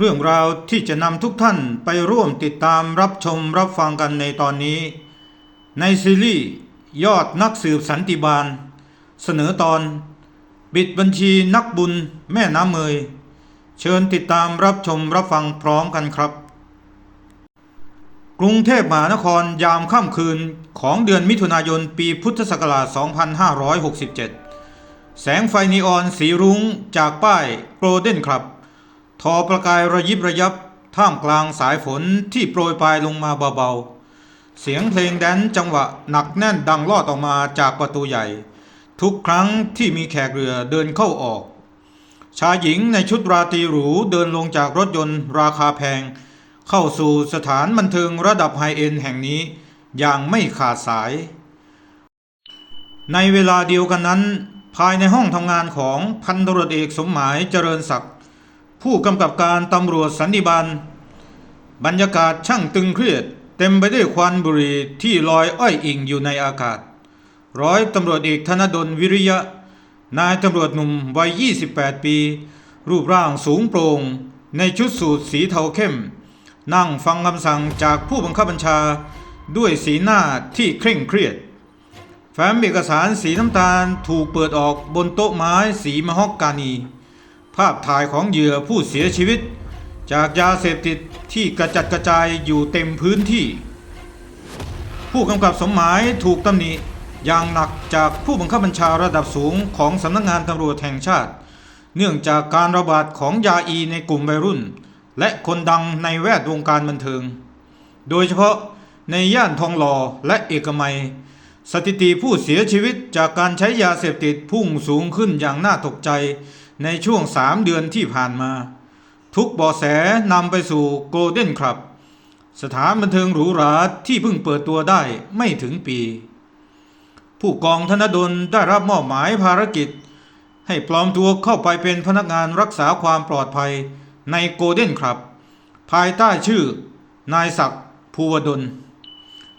เรื่องราวที่จะนำทุกท่านไปร่วมติดตามรับชมรับฟังกันในตอนนี้ ในซีรีส์ยอดนักสืบสันติบาล เสนอตอน บิดบัญชีนักบุญแม่น้ำเมย เชิญติดตามรับชมรับฟังพร้อมกันครับ กรุงเทพมหานครยามค่ำคืนของเดือนมิถุนายนปีพุทธศักราช 2567 แสงไฟนีออนสีรุ้งจากป้ายโกลเด้นครับ ทอประกายระยิบระยับ ท่ามกลางสายฝนที่โปรยปลายลงมาเบาๆ เสียงเพลงแดนซ์จังหวะหนักแน่นดังลอดออกมาจากประตูใหญ่ ทุกครั้งที่มีแขกเรือเดินเข้าออก ชายหญิงในชุดราตรีหรูเดินลงจากรถยนต์ราคาแพง เข้าสู่สถานบันเทิงระดับไฮเอ็นด์แห่งนี้อย่างไม่ขาดสาย ในเวลาเดียวกันนั้น ภายในห้องทำงานของพันตรวจเอกสมหมายเจริญศักดิ์ ผู้กำกับการตำรวจสันติบาลบรรยากาศช่างตึงเครียด เต็มไปด้วยควันบุหรี่ที่ลอยอ้อยอิงอยู่ในอากาศ ร้อยตำรวจเอกธนดลวิริยะ นายตำรวจหนุ่มวัย 28 ปี รูปร่างสูงโปร่ง ในชุดสูทสีเทาเข้ม นั่งฟังคำสั่งจากผู้บังคับบัญชาด้วยสีหน้าที่เคร่งเครียด แฟ้มเอกสารสีน้ำตาลถูกเปิดออกบนโต๊ะไม้สีมะฮอกกานี ภาพถ่ายของเหยื่อผู้เสียชีวิต จากยาเสพติดที่กระจัดกระจายอยู่เต็มพื้นที่ ผู้กำกับสมหมายถูกตำหนิอย่างหนักจากผู้บังคับบัญชาระดับสูงของสำนักงานตำรวจแห่งชาติ เนื่องจากการระบาดของยาอีในกลุ่มวัยรุ่น และคนดังในแวดวงการบันเทิง โดยเฉพาะในย่านทองหล่อและเอกมัย สถิติผู้เสียชีวิตจากการใช้ยาเสพติดพุ่งสูงขึ้นอย่างน่าตกใจ ในช่วงสามเดือนที่ผ่านมา ทุกเบาะแสนำไปสู่โกลเด้นครับ สถานบันเทิงหรูหราที่เพิ่งเปิดตัวได้ไม่ถึงปี ผู้กองธนดลได้รับมอบหมายภารกิจ ให้ปลอมตัวเข้าไปเป็นพนักงานรักษาความปลอดภัยในโกลเด้นครับ ภายใต้ชื่อนายศักดิ์ภูวดล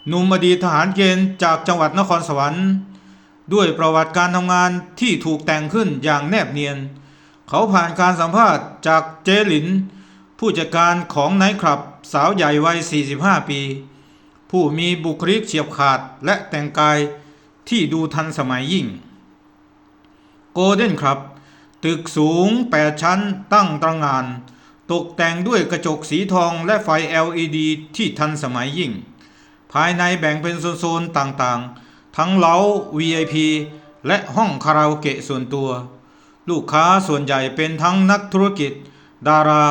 หนุ่มอดีตทหารเกณฑ์จากจังหวัดนครสวรรค์ ด้วยประวัติการทำงานที่ถูกแต่งขึ้นอย่างแนบเนียน เขาผ่านการสัมภาษณ์จากเจหลิน ผู้จัดการของไนท์คลับสาวใหญ่วัย 45 ปี ผู้มีบุคลิกเฉียบขาดและแต่งกายที่ดูทันสมัยยิ่ง โกลเด้นครับ ตึกสูง 8 ชั้นตั้งตระงาน ตกแต่งด้วยกระจกสีทองและไฟ LED ที่ทันสมัยยิ่ง ภายในแบ่งเป็นโซน ๆ ต่างๆ ทั้งเล้า VIP และห้องคาราโอเกะส่วนตัว ลูกค้าส่วนใหญ่เป็นทั้งนักธุรกิจ ดารา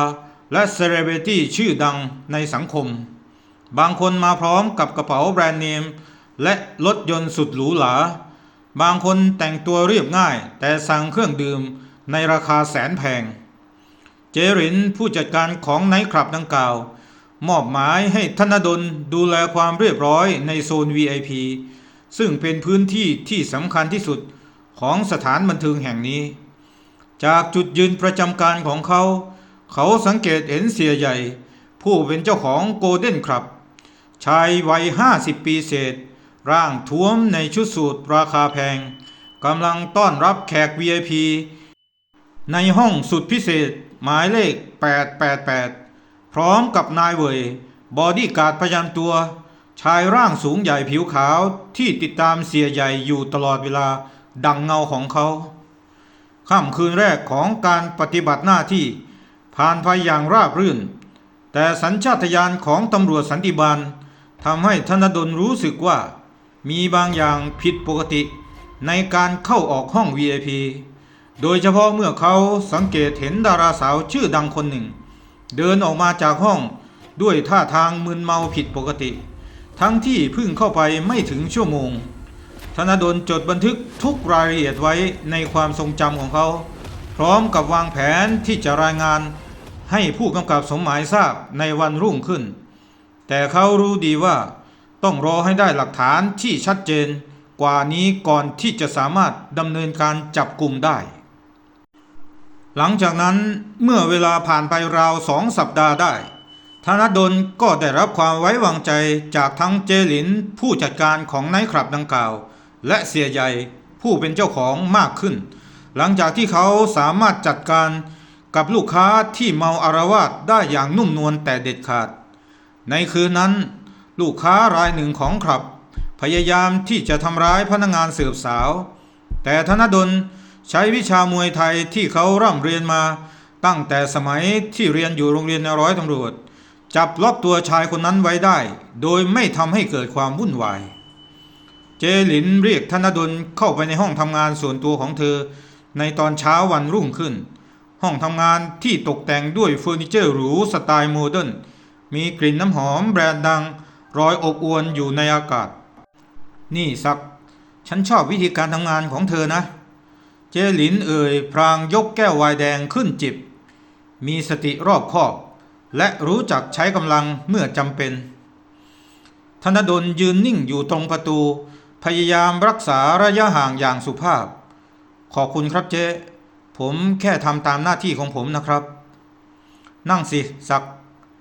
และเซเลบริตี้ชื่อดังในสังคม บางคนมาพร้อมกับกระเป๋าแบรนด์เนม และรถยนต์สุดหรูหรา บางคนแต่งตัวเรียบง่าย แต่สั่งเครื่องดื่มในราคาแสนแพง เจรินผู้จัดการของไนท์คลับดังกล่าว มอบหมายให้ธนดลดูแลความเรียบร้อยในโซน VIP ซึ่งเป็นพื้นที่ที่สำคัญที่สุดของสถานบันเทิงแห่งนี้ จากจุดยืนประจำการของเขา เขาสังเกตเห็นเสียใหญ่ ผู้เป็นเจ้าของโกลเด้นคลับ ชายวัย 50 ปีเศษ ร่างท้วมในชุดสูทราคาแพงกำลังต้อนรับแขก VIP ในห้องสุดพิเศษหมายเลข 888 พร้อมกับนายเวยบอดี้การ์ดประจำตัว ชายร่างสูงใหญ่ผิวขาวที่ติดตามเสียใหญ่อยู่ตลอดเวลาดังเงาของเขา ค่ำคืนแรกของการปฏิบัติหน้าที่ ผ่านไปอย่างราบรื่น แต่สัญชาตญาณของตำรวจสันติบาลทำให้ธนดลรู้สึกว่า มีบางอย่างผิดปกติในการเข้าออกห้อง VIP โดยเฉพาะเมื่อเขาสังเกตเห็นดาราสาวชื่อดังคนหนึ่ง เดินออกมาจากห้องด้วยท่าทางมึนเมาผิดปกติ ทั้งที่เพิ่งเข้าไปไม่ถึงชั่วโมง นดลจดบันทึกทุกรายละเอียดไว้ในความทรงจำของเขา พร้อมกับวางแผนที่จะรายงานให้ผู้กำกับสมหมายทราบในวันรุ่งขึ้น แต่เขารู้ดีว่าต้องรอให้ได้หลักฐานที่ชัดเจนกว่านี้ก่อนที่จะสามารถดำเนินการจับกลุ่มได้ หลังจากนั้นเมื่อเวลาผ่านไปราวสองสัปดาห์ได้ ธนดลก็ได้รับความไว้วางใจจากทั้งเจหลินผู้จัดการของไนท์คลับดังกล่าว และเสียใหญ่ผู้เป็นเจ้าของมากขึ้น หลังจากที่เขาสามารถจัดการกับลูกค้าที่เมาอารวาสได้อย่างนุ่มนวลแต่เด็ดขาด ในคืนนั้น ลูกค้ารายหนึ่งของคลับ พยายามที่จะทำร้ายพนักงานเสืบสาว แต่ธนดลใช้วิชามวยไทยที่เขาร่ำเรียนมาตั้งแต่สมัยที่เรียนอยู่โรงเรียนในร้อยตำรวจ จับล็อกตัวชายคนนั้นไว้ได้ โดยไม่ทำให้เกิดความวุ่นวาย เจหลินเรียกธนดลเข้าไปในห้องทำงานส่วนตัวของเธอ ในตอนเช้าวันรุ่งขึ้น ห้องทำงานที่ตกแต่งด้วยเฟอร์นิเจอร์หรูสไตล์โมเดิร์นมีกลิ่นน้ำหอมแบรนด์ดังรอยอบอวนอยู่ในอากาศ นี่สัก ฉันชอบวิธีการทำงานของเธอนะ เจหลินเอ่ยพรางยกแก้วไวน์แดงขึ้นจิบ มีสติรอบคอบ และรู้จักใช้กำลังเมื่อจำเป็น ธนดลยืนนิ่งอยู่ตรงประตู พยายามรักษาระยะห่างอย่างสุภาพ ขอบคุณครับเจ๊ผมแค่ทำตามหน้าที่ของผมนะครับ นั่งสิสัก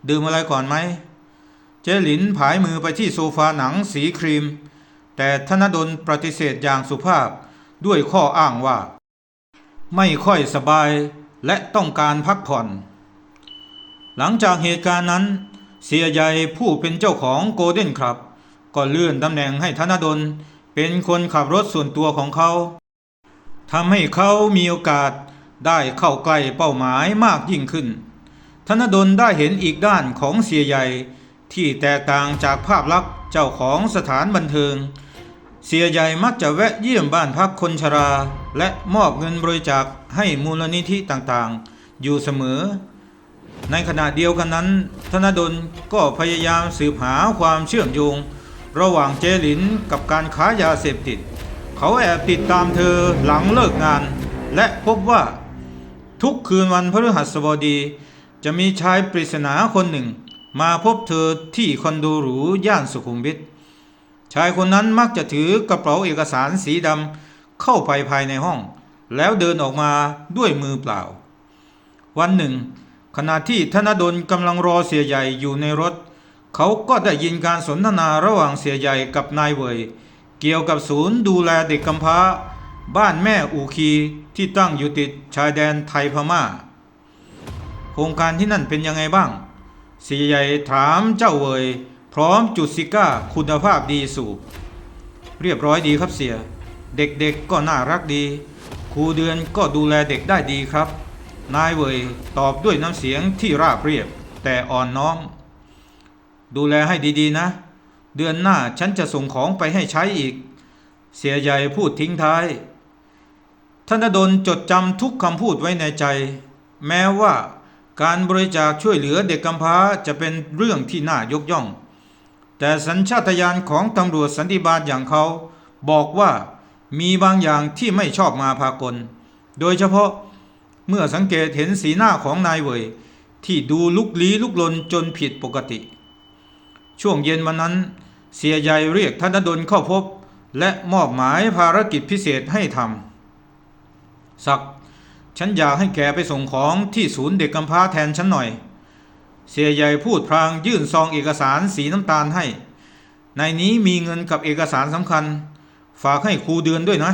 ดื่มอะไรก่อนไหม เจหลินผายมือไปที่โซฟาหนังสีครีม แต่ธนดลปฏิเสธอย่างสุภาพด้วยข้ออ้างว่า ไม่ค่อยสบายและต้องการพักผ่อน หลังจากเหตุการณ์นั้น เสียใหญ่ผู้เป็นเจ้าของโกลเด้นครับ ก็เลื่อนตำแหน่งให้ธนดลเป็นคนขับรถส่วนตัวของเขาทำให้เขามีโอกาสได้เข้าใกล้เป้าหมายมากยิ่งขึ้น ธนดลได้เห็นอีกด้านของเสียใหญ่ที่แตกต่างจากภาพลักษณ์เจ้าของสถานบันเทิง เสียใหญ่มักจะแวะเยี่ยมบ้านพักคนชรา และมอบเงินบริจาคให้มูลนิธิต่างๆ อยู่เสมอ ในขณะเดียวกันนั้น ธนดลก็พยายามสืบหาความเชื่อมโยง ระหว่างเจหลินกับการค้ายาเสพติด เขาแอบติดตามเธอหลังเลิกงาน และพบว่า ทุกคืนวันพฤหัสบดี จะมีชายปริศนาคนหนึ่ง มาพบเธอที่คอนโดหรูย่านสุขุมวิทชายคนนั้นมักจะถือกระเป๋าเอกสารสีดำเข้าไปภายในห้อง แล้วเดินออกมาด้วยมือเปล่า วันหนึ่ง ขณะที่ธนดลกำลังรอเสียใหญ่อยู่ในรถ เขาก็ได้ยินการสนทนาระหว่างเสียใหญ่กับนายเวยเกี่ยวกับศูนย์ดูแลเด็กกำพร้า บ้านแม่อูคีที่ตั้งอยู่ติดชายแดนไทยพม่า โครงการที่นั่นเป็นยังไงบ้าง เสียใหญ่ถามเจ้าเวยพร้อมจุดซิก้าคุณภาพดีสูบ เรียบร้อยดีครับเสีย เด็กๆก็น่ารักดี ครูเดือนก็ดูแลเด็กได้ดีครับ นายเวยตอบด้วยน้ำเสียงที่ราบเรียบแต่อ่อนน้อม ดูแลให้ดีๆนะ เดือนหน้าฉันจะส่งของไปให้ใช้อีก เสียใหญ่พูดทิ้งท้าย ธนดลจดจำทุกคำพูดไว้ในใจ แม้ว่าการบริจาคช่วยเหลือเด็กกำพร้าจะเป็นเรื่องที่น่ายกย่อง แต่สัญชาตญาณของตำรวจสันติบาลอย่างเขา บอกว่ามีบางอย่างที่ไม่ชอบมาพากล โดยเฉพาะเมื่อสังเกตเห็นสีหน้าของนายเวยที่ดูลุกลี้ลุกลนจนผิดปกติ ช่วงเย็นวันนั้น เสียใหญ่เรียกธนดลเข้าพบ และมอบหมายภารกิจพิเศษให้ทำสักฉันอยากให้แกไปส่งของที่ศูนย์เด็กกำพร้าแทนฉันหน่อย เสียใหญ่พูดพลางยื่นซองเอกสารสีน้ำตาลให้ ในนี้มีเงินกับเอกสารสำคัญ ฝากให้ครูเดือนด้วยนะ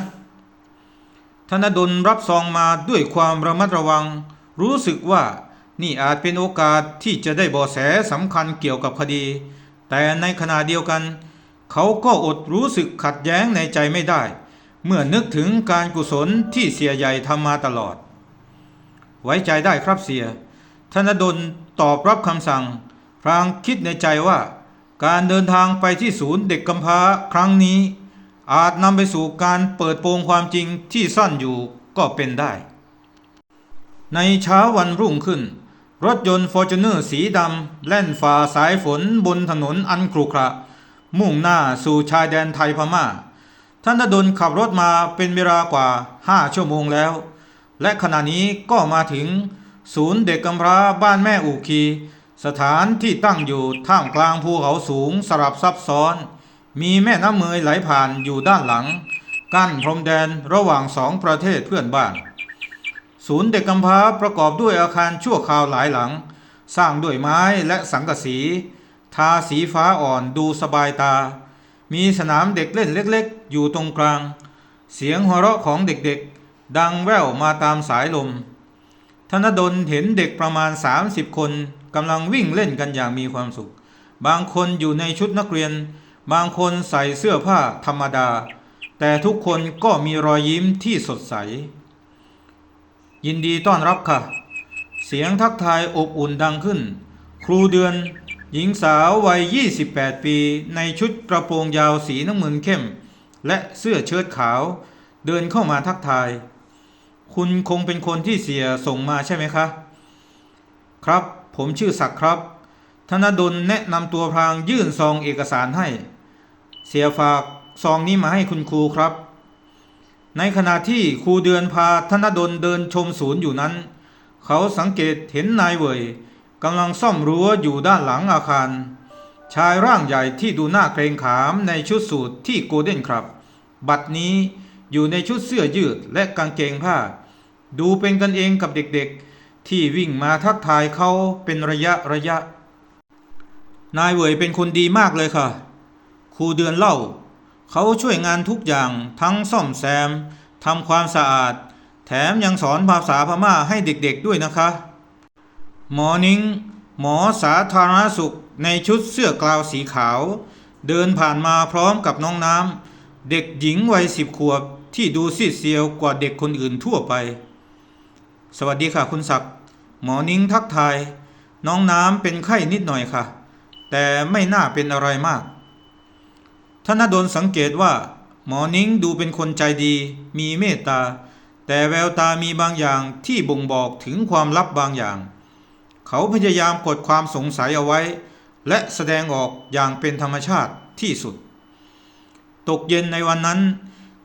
ธนดลรับซองมาด้วยความระมัดระวัง รู้สึกว่านี่อาจเป็นโอกาสที่จะได้เบาะแสสำคัญเกี่ยวกับคดี แต่ในขณะเดียวกัน เขาก็อดรู้สึกขัดแย้งในใจไม่ได้ เมื่อนึกถึงการกุศลที่เสียใหญ่ทำมาตลอด ไว้ใจได้ครับเสีย ธนดลตอบรับคำสั่ง พรางคิดในใจว่า การเดินทางไปที่ศูนย์เด็กกำพร้าครั้งนี้ อาจนำไปสู่การเปิดโปงความจริงที่ซ่อนอยู่ก็เป็นได้ ในเช้าวันรุ่งขึ้น รถยนต์ฟอร์จูเนอร์สีดำแล่นฝ่าสายฝนบนถนนอันครุขระ มุ่งหน้าสู่ชายแดนไทยพม่า ท่านดลขับรถมาเป็นเวลากว่าห้าชั่วโมงแล้ว และขณะนี้ก็มาถึงศูนย์เด็กกำพร้าบ้านแม่อูคี สถานที่ตั้งอยู่ท่ามกลางภูเขาสูงสลับซับซ้อน มีแม่น้ำเมยไหลผ่านอยู่ด้านหลัง กั้นพรมแดนระหว่างสองประเทศเพื่อนบ้าน ศูนย์เด็กกำพร้าประกอบด้วยอาคารชั่วคราวหลายหลัง สร้างด้วยไม้และสังกะสี ทาสีฟ้าอ่อนดูสบายตา มีสนามเด็กเล่นเล็กๆ อยู่ตรงกลาง เสียงหัวเราะของเด็กๆ ดังแว่วมาตามสายลม ธนดลเห็นเด็กประมาณ 30 คนกำลังวิ่งเล่นกันอย่างมีความสุข บางคนอยู่ในชุดนักเรียน บางคนใส่เสื้อผ้าธรรมดา แต่ทุกคนก็มีรอยยิ้มที่สดใส ยินดีต้อนรับค่ะ เสียงทักทายอบอุ่นดังขึ้น ครูเดือน หญิงสาววัย 28 ปี ในชุดกระโปรงยาวสีน้ำเงินเข้ม และเสื้อเชิ้ตขาว เดินเข้ามาทักทาย คุณคงเป็นคนที่เสียส่งมาใช่ไหมคะ ครับ ผมชื่อศักดิ์ครับธนดลแนะนำตัวพรางยื่นซองเอกสารให้ เสียฝากซองนี้มาให้คุณครูครับ ในขณะที่ครูเดือนพาธนดลเดินชมศูนย์อยู่นั้น เขาสังเกตเห็นนายเวยกำลังซ่อมรั้วอยู่ด้านหลังอาคาร ชายร่างใหญ่ที่ดูหน้าเกรงขามในชุดสูทที่โกลเด้นครับ บัดนี้อยู่ในชุดเสื้อยืดและกางเกงผ้า ดูเป็นกันเองกับเด็กๆ ที่วิ่งมาทักทายเขาเป็นระยะระยะ นายเวยเป็นคนดีมากเลยค่ะ ครูเดือนเล่า เขาช่วยงานทุกอย่างทั้งซ่อมแซมทำความสะอาด แถมยังสอนภาษาพม่าให้เด็กๆด้วยนะคะ หมอนิงหมอสาธารณสุขในชุดเสื้อกลาวสีขาว เดินผ่านมาพร้อมกับน้องน้ำเด็กหญิงวัยสิบขวบที่ดูซีดเซียวกว่าเด็กคนอื่นทั่วไป สวัสดีค่ะคุณศักดิ์หมอนิ้งทักทาย น้องน้ำเป็นไข้นิดหน่อยค่ะ แต่ไม่น่าเป็นอะไรมาก ธนดลสังเกตว่า หมอนิ้งดูเป็นคนใจดี มีเมตตา แต่แววตามีบางอย่างที่บ่งบอกถึงความลับบางอย่าง เขาพยายามกดความสงสัยเอาไว้ และแสดงออกอย่างเป็นธรรมชาติที่สุด ตกเย็นในวันนั้น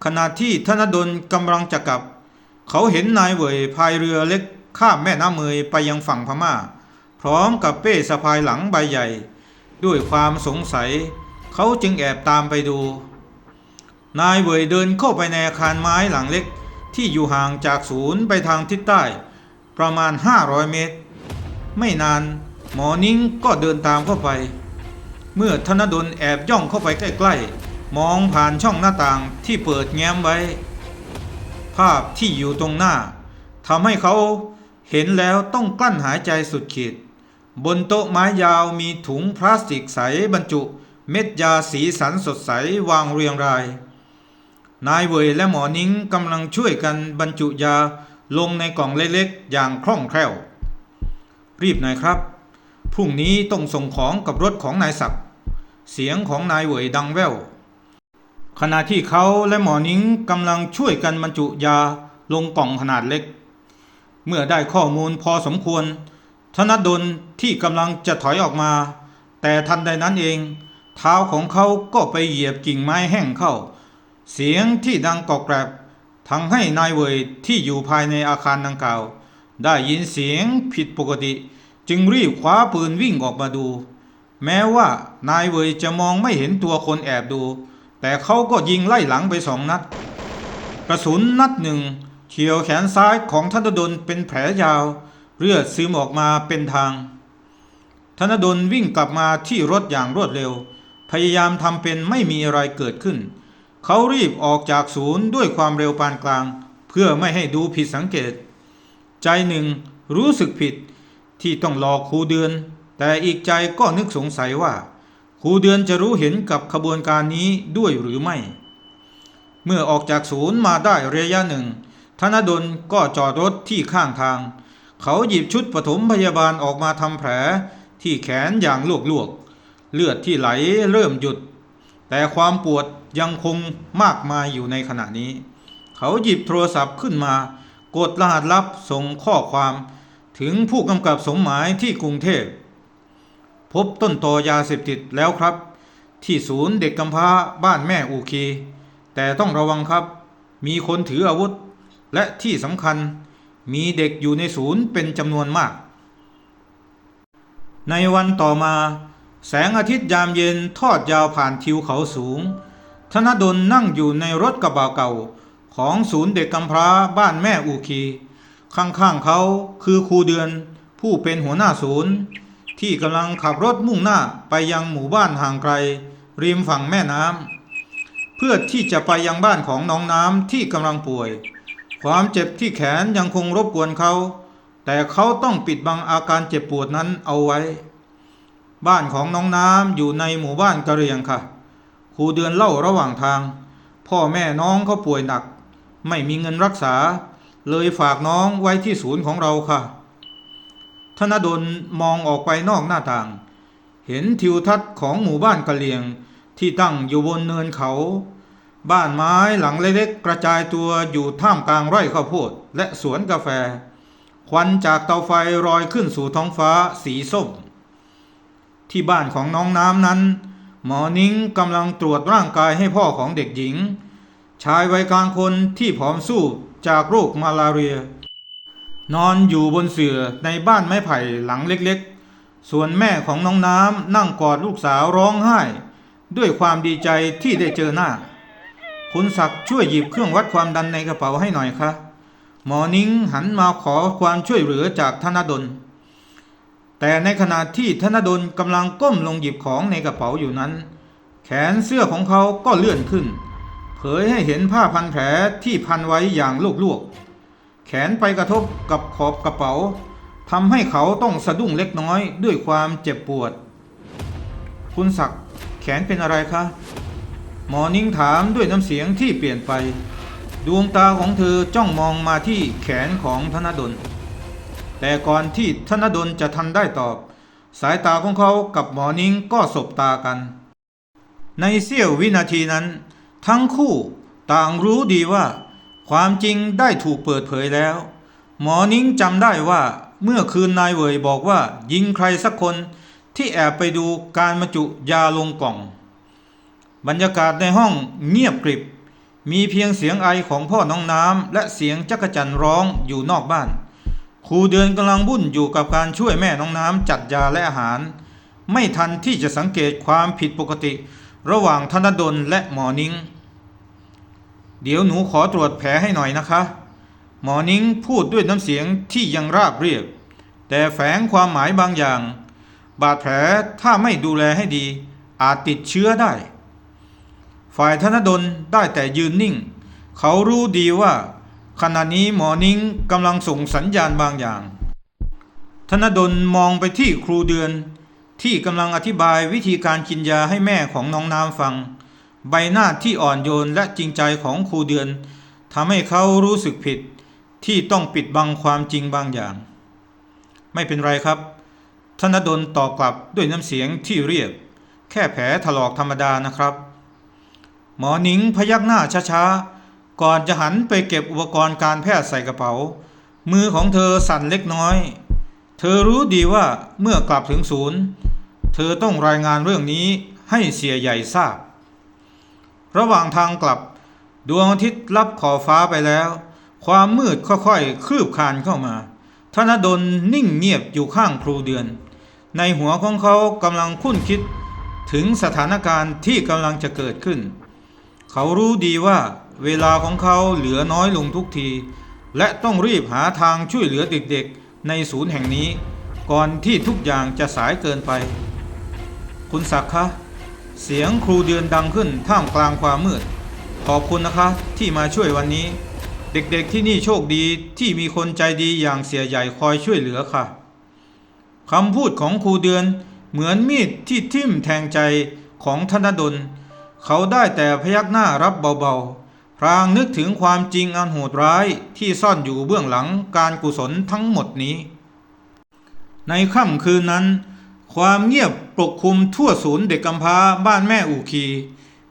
ขณะที่ธนดลกำลังจะกลับ เขาเห็นนายเวยพายเรือเล็กข้ามแม่น้ำเมยไปยังฝั่งพม่า พร้อมกับเป้สะพายหลังใบใหญ่ ด้วยความสงสัย เขาจึงแอบตามไปดู นายเวยเดินเข้าไปในอาคารไม้หลังเล็ก ที่อยู่ห่างจากศูนย์ไปทางทิศใต้ ประมาณ 500 เมตร ไม่นานหมอนิ้งก็เดินตามเข้าไป เมื่อธนดลแอบย่องเข้าไปใกล้ๆ มองผ่านช่องหน้าต่างที่เปิดแง้มไว้ ภาพที่อยู่ตรงหน้าทำให้เขาเห็นแล้วต้องกลั้นหายใจสุดขีด บนโต๊ะไม้ยาวมีถุงพลาสติกใสบรรจุ เม็ดยาสีสันสดใสวางเรียงราย นายเวยและหมอนิ้งกำลังช่วยกันบรรจุยาลงในกล่องเล็กๆ อย่างคล่องแคล่ว รีบหน่อยครับ พรุ่งนี้ต้องส่งของกับรถของนายศักดิ์เสียงของนายเวยดังแว่วขณะที่เขาและหมอนิ้งกำลังช่วยกันบรรจุยาลงกล่องขนาดเล็ก เมื่อได้ข้อมูลพอสมควร ธนดลที่กำลังจะถอยออกมา แต่ทันใดนั้นเอง เท้าของเขาก็ไปเหยียบกิ่งไม้แห้งเข้า เสียงที่ดังกอบแกรบทำให้นายเวยที่อยู่ภายในอาคารดังกล่าว ได้ยินเสียงผิดปกติ จึงรีบคว้าปืนวิ่งออกมาดู แม้ว่านายเวยจะมองไม่เห็นตัวคนแอบดู แต่เขาก็ยิงไล่หลังไปสองนัด กระสุนนัดหนึ่งเฉียวแขนซ้ายของธนดลเป็นแผลยาว เลือดซึมออกมาเป็นทาง ธนดลวิ่งกลับมาที่รถอย่างรวดเร็ว พยายามทำเป็นไม่มีอะไรเกิดขึ้น เขารีบออกจากศูนย์ด้วยความเร็วปานกลาง เพื่อไม่ให้ดูผิดสังเกต ใจหนึ่งรู้สึกผิดที่ต้องหลอกครูเดือน แต่อีกใจก็นึกสงสัยว่าครูเดือนจะรู้เห็นกับขบวนการนี้ด้วยหรือไม่ เมื่อออกจากศูนย์มาได้ระยะหนึ่ง ธนดลก็จอดรถที่ข้างทาง เขาหยิบชุดปฐมพยาบาลออกมาทำแผลที่แขนอย่างลวกๆ เลือดที่ไหลเริ่มหยุด แต่ความปวดยังคงมากมายอยู่ในขณะนี้ เขาหยิบโทรศัพท์ขึ้นมา กดรหัสลับส่งข้อความถึงผู้กำกับสมหมายที่กรุงเทพ พบต้นตอยาเสพติดแล้วครับ ที่ศูนย์เด็กกำพร้าบ้านแม่อูคี แต่ต้องระวังครับ มีคนถืออาวุธ และที่สำคัญมีเด็กอยู่ในศูนย์เป็นจำนวนมาก ในวันต่อมา แสงอาทิตย์ยามเย็นทอดยาวผ่านทิวเขาสูง ธนดลนั่งอยู่ในรถกระบะเก่าของศูนย์เด็กกำพร้าบ้านแม่อูคี ข้างๆเขาคือครูเดือน ผู้เป็นหัวหน้าศูนย์ ที่กำลังขับรถมุ่งหน้าไปยังหมู่บ้านห่างไกล ริมฝั่งแม่น้ำเพื่อที่จะไปยังบ้านของน้องน้ำที่กำลังป่วย ความเจ็บที่แขนยังคงรบกวนเขา แต่เขาต้องปิดบังอาการเจ็บปวดนั้นเอาไว้ บ้านของน้องน้ำอยู่ในหมู่บ้านกะเหรียงค่ะครูเดือนเล่าระหว่างทาง พ่อแม่น้องเขาป่วยหนัก ไม่มีเงินรักษา เลยฝากน้องไว้ที่ศูนย์ของเราค่ะ ธนดลมองออกไปนอกหน้าต่าง เห็นทิวทัศน์ของหมู่บ้านกะเหรียงที่ตั้งอยู่บนเนินเขา บ้านไม้หลังเล็กๆกระจายตัวอยู่ท่ามกลางไร่ข้าวโพดและสวนกาแฟ ควันจากเตาไฟลอยขึ้นสู่ท้องฟ้าสีส้ม ที่บ้านของน้องน้ำนั้น หมอนิ้งกำลังตรวจร่างกายให้พ่อของเด็กหญิง ชายวัยกลางคนที่ผอมสู้จากโรคมาลาเรีย นอนอยู่บนเสื่อในบ้านไม้ไผ่หลังเล็กๆ ส่วนแม่ของน้องน้ำนั่งกอดลูกสาวร้องไห้ ด้วยความดีใจที่ได้เจอหน้า คุณศักดิ์ช่วยหยิบเครื่องวัดความดันในกระเป๋าให้หน่อยคะหมอนิ้งหันมาขอความช่วยเหลือจากธนดล แต่ในขณะที่ธนดลกำลังก้มลงหยิบของในกระเป๋าอยู่นั้น แขนเสื้อของเขาก็เลื่อนขึ้น เผยให้เห็นผ้าพันแผลที่พันไว้อย่างลวกๆ แขนไปกระทบกับขอบกระเป๋าทำให้เขาต้องสะดุ้งเล็กน้อยด้วยความเจ็บปวด คุณศักดิ์แขนเป็นอะไรคะ หมอนิ่งถามด้วยน้ำเสียงที่เปลี่ยนไป ดวงตาของเธอจ้องมองมาที่แขนของธนดล แต่ก่อนที่ธนดลจะทันได้ตอบ สายตาของเขากับหมอนิ่งก็สบตากัน ในเสี้ยววินาทีนั้น ทั้งคู่ต่างรู้ดีว่า ความจริงได้ถูกเปิดเผยแล้ว หมอนิ่งจำได้ว่าเมื่อคืนนายเวยบอกว่ายิงใครสักคนที่แอบไปดูการบรรจุยาลงกล่อง บรรยากาศในห้องเงียบกริบ มีเพียงเสียงไอของพ่อน้องน้ำและเสียงจักรจันร้องอยู่นอกบ้าน ครูเดือนกำลังวุ่นอยู่กับการช่วยแม่น้องน้ำจัดยาและอาหาร ไม่ทันที่จะสังเกตความผิดปกติ ระหว่างธนดลและหมอนิ้งเดี๋ยวหนูขอตรวจแผลให้หน่อยนะคะ หมอนิ้งพูดด้วยน้ำเสียงที่ยังราบเรียบ แต่แฝงความหมายบางอย่าง บาดแผลถ้าไม่ดูแลให้ดี อาจติดเชื้อได้ ฝ่ายธนดลได้แต่ยืนนิ่ง เขารู้ดีว่า ขณะนี้หมอนิ้งกำลังส่งสัญญาณบางอย่าง ธนดลมองไปที่ครูเดือน ที่กำลังอธิบายวิธีการกินยาให้แม่ของน้องน้ำฟัง ใบหน้าที่อ่อนโยนและจริงใจของครูเดือนทำให้เขารู้สึกผิดที่ต้องปิดบังความจริงบางอย่าง ไม่เป็นไรครับ ธนดลตอบกลับด้วยน้ำเสียงที่เรียบ แค่แผลถลอกธรรมดานะครับ หมอหนิงพยักหน้าช้าๆ ก่อนจะหันไปเก็บอุปกรณ์การแพทย์ใส่กระเป๋า มือของเธอสั่นเล็กน้อย เธอรู้ดีว่าเมื่อกลับถึงศูนย์ เธอต้องรายงานเรื่องนี้ให้เสียใหญ่ทราบ ระหว่างทางกลับดวงอาทิตย์ลับขอบฟ้าไปแล้ว ความมืดค่อยๆ คืบคลานเข้ามา ธนดลนิ่งเงียบอยู่ข้างครูเดือน ในหัวของเขากำลังคุ้นคิดถึงสถานการณ์ที่กำลังจะเกิดขึ้น เขารู้ดีว่า เวลาของเขาเหลือน้อยลงทุกที และต้องรีบหาทางช่วยเหลือเด็กๆ ในศูนย์แห่งนี้ ก่อนที่ทุกอย่างจะสายเกินไป คุณศักดิ์คะ เสียงครูเดือนดังขึ้นท่ามกลางความมืด ขอบคุณนะคะที่มาช่วยวันนี้ เด็กๆที่นี่โชคดีที่มีคนใจดีอย่างเสียใหญ่คอยช่วยเหลือค่ะคำพูดของครูเดือนเหมือนมีดที่ทิ่มแทงใจของธนดล เขาได้แต่พยักหน้ารับเบาๆ พรางนึกถึงความจริงอันโหดร้ายที่ซ่อนอยู่เบื้องหลังการกุศลทั้งหมดนี้ ในค่ำคืนนั้น ความเงียบปกคลุมทั่วศูนย์เด็กกำพร้าบ้านแม่อูคี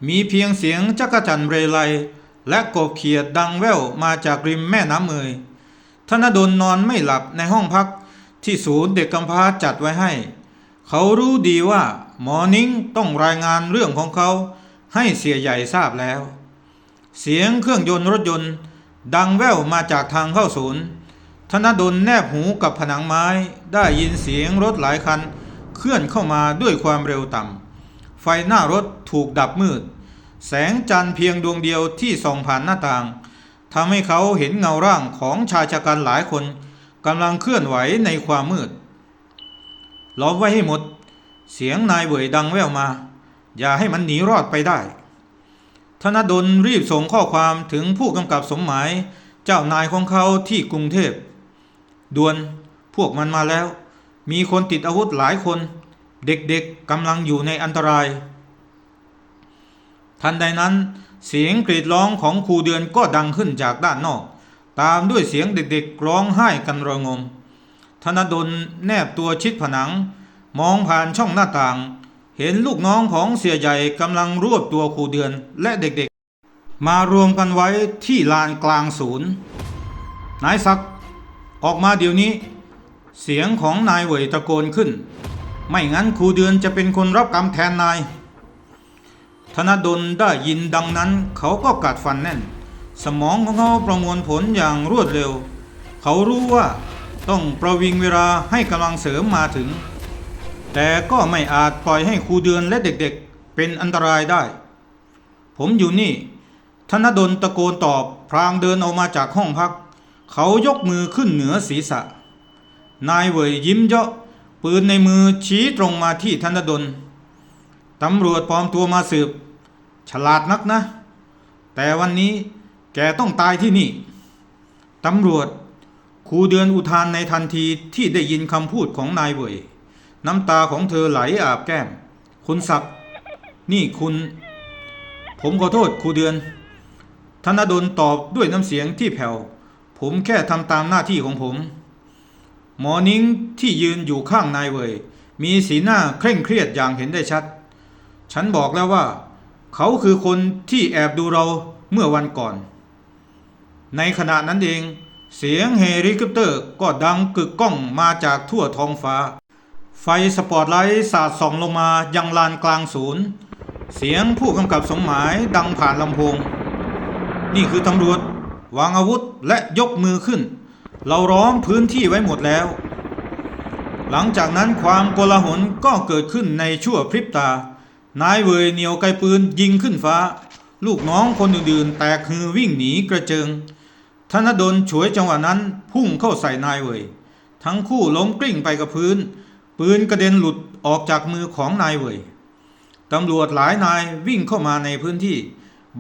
มีเพียงเสียงจักรจันทร์เรไลและกบเขียดดังแว่วมาจากริมแม่น้ำเมยธนดลนอนไม่หลับในห้องพักที่ศูนย์เด็กกำพร้าจัดไว้ให้ เขารู้ดีว่าหมอนิ้งต้องรายงานเรื่องของเขาให้เสียใหญ่ทราบแล้ว เสียงเครื่องยนต์รถยนต์ ดังแว่วมาจากทางเข้าศูนย์ ธนดลแนบหูกับผนังไม้ได้ยินเสียงรถหลายคัน เคลื่อนเข้ามาด้วยความเร็วต่ำ ไฟหน้ารถถูกดับมืด แสงจันทร์เพียงดวงเดียวที่ส่องผ่านหน้าต่างทำให้เขาเห็นเงาร่างของชายชะกันหลายคนกำลังเคลื่อนไหวในความมืด ล้อมไว้ให้หมด เสียงนายเวยดังแว่วมา อย่าให้มันหนีรอดไปได้ ธนดลรีบส่งข้อความถึงผู้กำกับสมหมาย เจ้านายของเขาที่กรุงเทพด่วนพวกมันมาแล้ว มีคนติดอาวุธหลายคน เด็กๆกำลังอยู่ในอันตราย ทันใดนั้น เสียงกรีดร้องของครูเดือนก็ดังขึ้นจากด้านนอก ตามด้วยเสียงเด็กๆร้องไห้กันระงมธนดลแนบตัวชิดผนัง มองผ่านช่องหน้าต่าง เห็นลูกน้องของเสียใหญ่กำลังรวบตัวครูเดือนและเด็กๆ มารวมกันไว้ที่ลานกลางศูนย์ นายศักดิ์ออกมาเดี๋ยวนี้ เสียงของนายเหวยตะโกนขึ้น ไม่งั้นครูเดือนจะเป็นคนรับกรรมแทนนาย ธนดลได้ยินดังนั้นเขาก็กัดฟันแน่น สมองของเขาประมวลผลอย่างรวดเร็ว เขารู้ว่าต้องประวิงเวลาให้กำลังเสริมมาถึง แต่ก็ไม่อาจปล่อยให้ครูเดือนและเด็กๆเป็นอันตรายได้ ผมอยู่นี่ ธนดลตะโกนตอบพรางเดินออกมาจากห้องพัก เขายกมือขึ้นเหนือศีรษะ นายเวยยิ้มเยาะปืนในมือชี้ตรงมาที่ธนดลตำรวจปลอมตัวมาสืบ ฉลาดนักนะ แต่วันนี้แกต้องตายที่นี่ ตำรวจครูเดือนอุทานในทันทีที่ได้ยินคำพูดของนายเหวย น้ำตาของเธอไหลอาบแก้ม คุณศักดิ์นี่คุณ ผมขอโทษครูเดือน ธนดลตอบด้วยน้ำเสียงที่แผ่ว ผมแค่ทำตามหน้าที่ของผม หมอนิ้งที่ยืนอยู่ข้างนายเวยมีสีหน้าเคร่งเครียดอย่างเห็นได้ชัด ฉันบอกแล้วว่า เขาคือคนที่แอบดูเราเมื่อวันก่อน ในขณะนั้นเอง เสียงเฮลิคอปเตอร์ก็ดังกึกก้องมาจากทั่วท้องฟ้า ไฟสปอตไลท์สาดส่องลงมายังลานกลางศูนย์ เสียงผู้กำกับสมหมายดังผ่านลำโพง นี่คือตำรวจ วางอาวุธและยกมือขึ้น เราล้อมพื้นที่ไว้หมดแล้ว หลังจากนั้นความโกลาหลก็เกิดขึ้นในชั่วพริบตา นายเวยเหนียวไกปืนยิงขึ้นฟ้า ลูกน้องคนอื่นๆ แตกฮือวิ่งหนีกระเจิง ธนดลฉวยจังหวะนั้นพุ่งเข้าใส่นายเวยทั้งคู่ล้มกลิ้งไปกับพื้น ปืนกระเด็นหลุดออกจากมือของนายเวยตำรวจหลายนายวิ่งเข้ามาในพื้นที่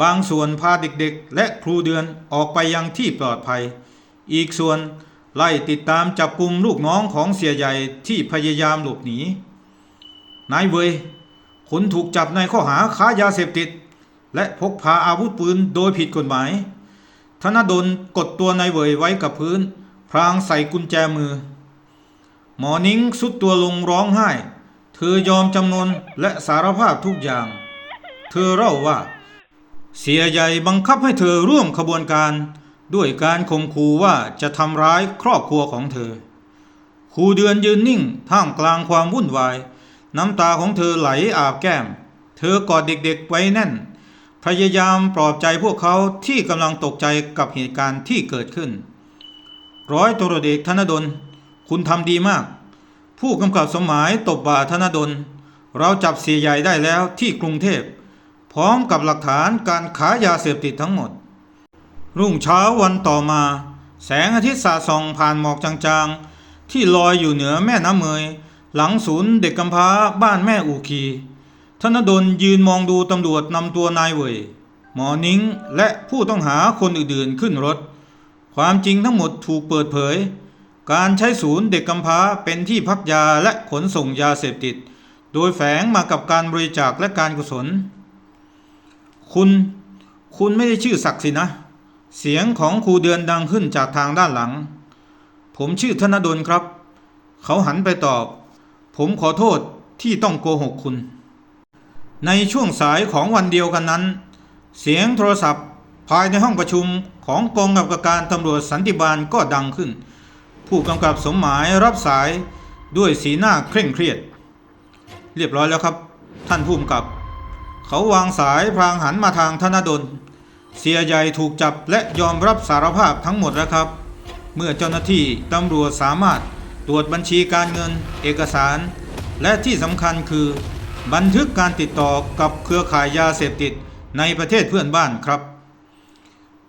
บางส่วนพาเด็กๆ และครูเดือนออกไปยังที่ปลอดภัย อีกส่วนไล่ติดตามจับกลุ่มลูกน้องของเสียใหญ่ที่พยายามหลบหนี นายเวยคุณถูกจับในข้อหาค้ายาเสพติด และพกพาอาวุธปืนโดยผิดกฎหมาย ธนดลกดตัวนายเวยไว้กับพื้น พรางใส่กุญแจมือ หมอนิ้งสุดตัวลงร้องไห้ เธอยอมจำนนและสารภาพทุกอย่าง เธอเล่าว่า เสียใหญ่บังคับให้เธอร่วมขบวนการ ด้วยการข่มขู่ว่าจะทำร้ายครอบครัวของเธอครูเดือนยืนนิ่งท่ามกลางความวุ่นวาย น้ำตาของเธอไหลอาบแก้ม เธอกอดเด็กๆไว้แน่น พยายามปลอบใจพวกเขาที่กำลังตกใจกับเหตุการณ์ที่เกิดขึ้น ร้อยตรวจเอกธนดล คุณทำดีมาก ผู้กำกับสมหมายตบบ่าธนดล เราจับเสียใหญ่ได้แล้วที่กรุงเทพ พร้อมกับหลักฐานการขายยาเสพติดทั้งหมด รุ่งเช้าวันต่อมา แสงอาทิตย์สาดส่องผ่านหมอกจางๆ ที่ลอยอยู่เหนือแม่น้ำเมย หลังศูนย์เด็กกำพร้าบ้านแม่อูคีธนดลยืนมองดูตำรวจนำตัวนายเวยหมอนิ้งและผู้ต้องหาคนอื่นๆขึ้นรถ ความจริงทั้งหมดถูกเปิดเผย การใช้ศูนย์เด็กกำพร้าเป็นที่พักยาและขนส่งยาเสพติด โดยแฝงมากับการบริจาคและการกุศล คุณคุณไม่ได้ชื่อศักดิ์สินะ เสียงของครูเดือนดังขึ้นจากทางด้านหลัง ผมชื่อธนดลครับ เขาหันไปตอบ ผมขอโทษที่ต้องโกหกคุณ ในช่วงสายของวันเดียวกันนั้น เสียงโทรศัพท์ภายในห้องประชุมของกองกำกับการตำรวจสันติบาลก็ดังขึ้น ผู้กำกับสมหมายรับสายด้วยสีหน้าเคร่งเครียด เรียบร้อยแล้วครับ ท่านผู้กำกับ เขาวางสายพรางหันมาทางธนดล เสียใหญ่ถูกจับและยอมรับสารภาพทั้งหมดแล้วครับ เมื่อเจ้าหน้าที่ตำรวจสามารถตรวจบัญชีการเงิน เอกสาร และที่สำคัญคือ บันทึกการติดต่อกับเครือข่ายยาเสพติดในประเทศเพื่อนบ้านครับ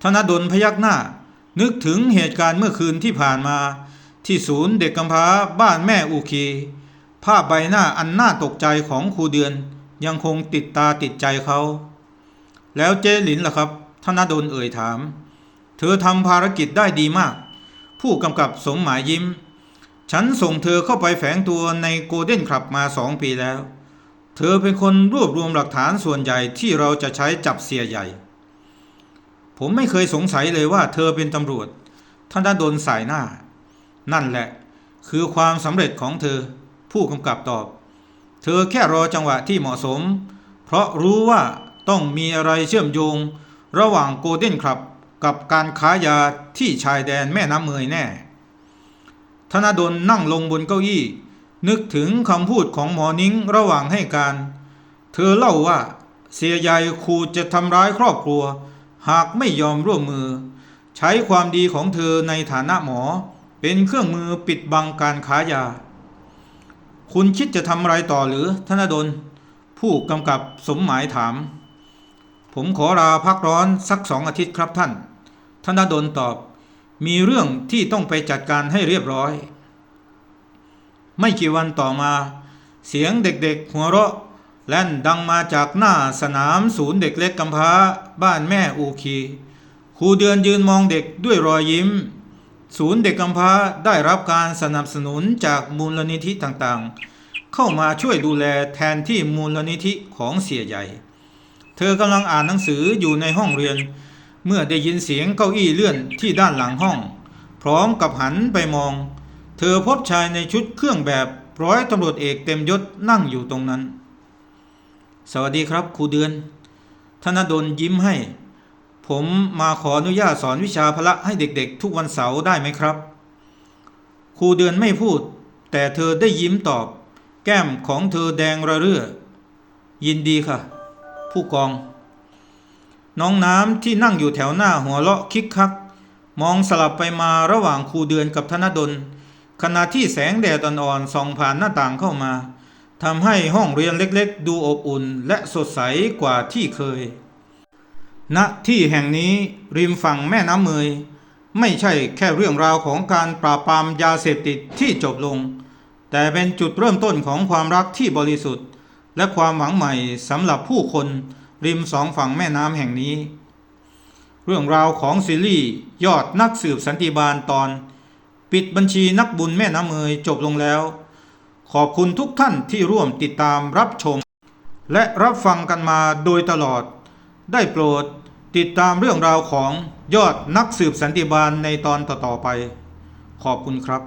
ธนดลพยักหน้านึกถึงเหตุการณ์เมื่อคืนที่ผ่านมา ที่ศูนย์เด็กกำพร้าบ้านแม่อูคี ภาพใบหน้าอันน่าตกใจของครูเดือนยังคงติดตาติดใจเขา แล้วเจหลินล่ะครับธนดลเอ่ยถาม เธอทำภารกิจได้ดีมาก ผู้กำกับสมหมายยิ้ม ฉันส่งเธอเข้าไปแฝงตัวในโกลเด้นคลับมาสองปีแล้ว เธอเป็นคนรวบรวมหลักฐานส่วนใหญ่ที่เราจะใช้จับเสียใหญ่ ผมไม่เคยสงสัยเลยว่าเธอเป็นตำรวจท่านดนสายหน้า นั่นแหละ คือความสำเร็จของเธอ ผู้กำกับตอบ เธอแค่รอจังหวะที่เหมาะสม เพราะรู้ว่าต้องมีอะไรเชื่อมโยง ระหว่างโกลเด้นคลับกับการค้ายาที่ชายแดนแม่น้ำเมยแน่ ธนดลนั่งลงบนเก้าอี้ นึกถึงคำพูดของหมอนิ้งระหว่างให้การ เธอเล่าว่าเสียใหญ่ขู่จะทำร้ายครอบครัว หากไม่ยอมร่วมมือ ใช้ความดีของเธอในฐานะหมอ เป็นเครื่องมือปิดบังการค้ายา คุณคิดจะทำอะไรต่อหรือธนดล ผู้กำกับสมหมายถาม ผมขอลาพักร้อนสักสองอาทิตย์ครับท่าน ธนดลตอบ มีเรื่องที่ต้องไปจัดการให้เรียบร้อย ไม่กี่วันต่อมา เสียงเด็กๆ หัวเราะแล่นดังมาจากหน้าสนามศูนย์เด็กเล็กกำพร้า บ้านแม่อูคีครูเดือนยืนมองเด็กด้วยรอยยิ้ม ศูนย์เด็กกำพร้าได้รับการสนับสนุนจากมูลนิธิต่างๆ เข้ามาช่วยดูแลแทนที่มูลนิธิของเสียใหญ่ เธอกำลังอ่านหนังสืออยู่ในห้องเรียน เมื่อได้ยินเสียงเก้าอี้เลื่อนที่ด้านหลังห้อง พร้อมกับหันไปมอง เธอพบชายในชุดเครื่องแบบร้อยตำรวจเอกเต็มยศนั่งอยู่ตรงนั้น สวัสดีครับครูเดือน ธนดลยิ้มให้ ผมมาขออนุญาตสอนวิชาพละให้เด็กๆ ทุกวันเสาร์ได้ไหมครับ ครูเดือนไม่พูด แต่เธอได้ยิ้มตอบ แก้มของเธอแดงระเรื่อ ยินดีค่ะ ผู้กอง น้องน้ำที่นั่งอยู่แถวหน้าหัวเราะคิกคัก มองสลับไปมาระหว่างครูเดือนกับธนดล ขณะที่แสงแดดอ่อนๆส่องผ่านหน้าต่างเข้ามาทำให้ห้องเรียนเล็กๆ ดูอบอุ่นและสดใสกว่าที่เคย ณที่แห่งนี้ริมฝั่งแม่น้ำเมย ไม่ใช่แค่เรื่องราวของการปราบปรามยาเสพติดที่จบลง แต่เป็นจุดเริ่มต้นของความรักที่บริสุทธิ์ และความหวังใหม่สำหรับผู้คนริมสองฝั่งแม่น้ำแห่งนี้ เรื่องราวของซีรีส์ยอดนักสืบสันติบาลตอน ปิดบัญชีนักบุญแม่น้ำเมยจบลงแล้ว ขอบคุณทุกท่านที่ร่วมติดตามรับชม และรับฟังกันมาโดยตลอด ได้โปรดติดตามเรื่องราวของยอดนักสืบสันติบาลในตอนต่อๆไป ขอบคุณครับ